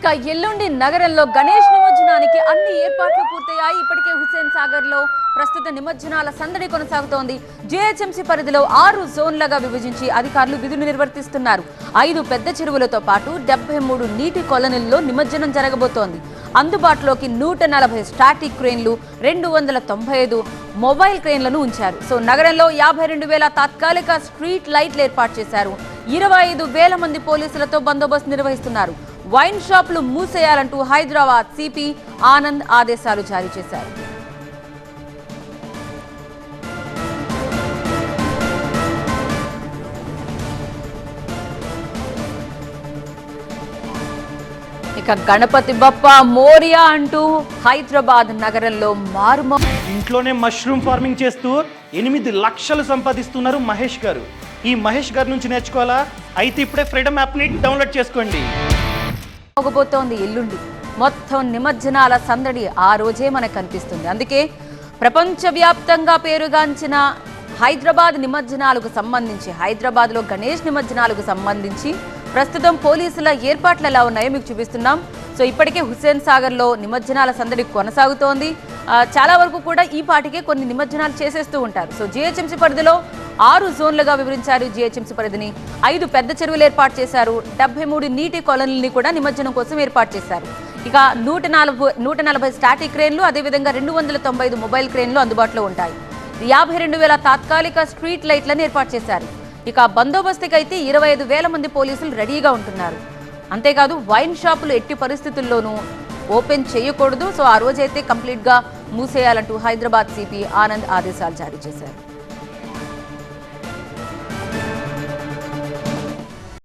ఇక ఎల్లుండి నగరంలో గణేష్ నిమజ్జనానికి అన్ని ఏర్పాట్లు పూర్తయ్యాయి. ఇప్పటికే హుస్సేన్ సాగర్లో ప్రస్తుత నిమజ్జనాల సందడి కొనసాగుతోంది. జేహెచ్ఎంసీ పరిధిలో ఆరు జోన్లుగా విభజించి అధికారులు విధులు నిర్వర్తిస్తున్నారు. ఐదు పెద్ద చెరువులతో పాటు డెబ్బై మూడు నీటి కొలనీల్లో నిమజ్జనం జరగబోతోంది. అందుబాటులోకి నూట నలభై స్టాటిక్ క్రేన్లు రెండు వందల తొంభై ఐదు మొబైల్ క్రేన్లను ఉంచారు. సో నగరంలో యాభై రెండు వేల తాత్కాలిక స్ట్రీట్ లైట్లు ఏర్పాటు చేశారు. ఇరవై ఐదు వేల మంది పోలీసులతో బందోబస్తు నిర్వహిస్తున్నారు. వైన్ షాపులు మూసేయాలంటూ హైదరాబాద్ సిపి ఆనంద్ ఆదేశాలు జారీ చేశారు. ఇక గణపతి బప్ప మోరియా అంటూ హైదరాబాద్ నగరంలో మారుమ. ఇంట్లోనే మష్రూమ్ ఫార్మింగ్ చేస్తూ ఎనిమిది లక్షలు సంపాదిస్తున్నారు మహేష్ గారు. ఈ మహేష్ గారి నుంచి నేర్చుకోవాలా? అయితే ఇప్పుడే ఫ్రీడమ్ యాప్ని డౌన్లోడ్ చేసుకోండి. పోగబోతోంది ఎల్లుండి. మొత్తం నిమజ్జనాల సందడి ఆ రోజే మనకు కనిపిస్తుంది. అందుకే ప్రపంచవ్యాప్తంగా పేరుగాంచిన హైదరాబాద్ నిమజ్జనాలకు సంబంధించి హైదరాబాద్లో గణేష్ నిమజ్జనాలకు సంబంధించి ప్రస్తుతం పోలీసుల ఏర్పాట్లు ఎలా ఉన్నాయో మీకు చూపిస్తున్నాం. సో ఇప్పటికే హుస్సేన్ సాగర్లో నిమజ్జనాల సందడి కొనసాగుతోంది. చాలా వరకు కూడా ఈ పాటికే కొన్ని నిమజ్జనాలు చేసేస్తూ ఉంటారు. సో జిహెచ్ఎంసీ పరిధిలో ఆరు జోన్లుగా వివరించారు జిహెచ్ఎంసీ పరిధిని. ఐదు పెద్ద చెరువులు ఏర్పాటు చేశారు. డెబ్బై మూడు నీటి కాలనీని కూడా నిమజ్జనం కోసం ఏర్పాటు చేశారు. ఇక నూట నలభై నూట నలభై స్టాటిక్ క్రేన్లు అదేవిధంగా రెండు వందల తొంభై ఐదు మొబైల్ క్రేన్లు అందుబాటులో ఉంటాయి. యాభై రెండు వేల తాత్కాలిక స్ట్రీట్ లైట్లను ఏర్పాటు చేశారు. ఇక బందోబస్తుకైతే ఇరవై ఐదు వేల మంది పోలీసులు రెడీగా ఉంటున్నారు. అంతేకాదు వైన్ షాపులు ఎట్టి పరిస్థితుల్లోనూ ఓపెన్ చేయకూడదు. సో ఆ రోజైతే కంప్లీట్గా మూసేయాలంటూ హైదరాబాద్ సిపి ఆనంద్ ఆదేశాలు జారీ చేశారు.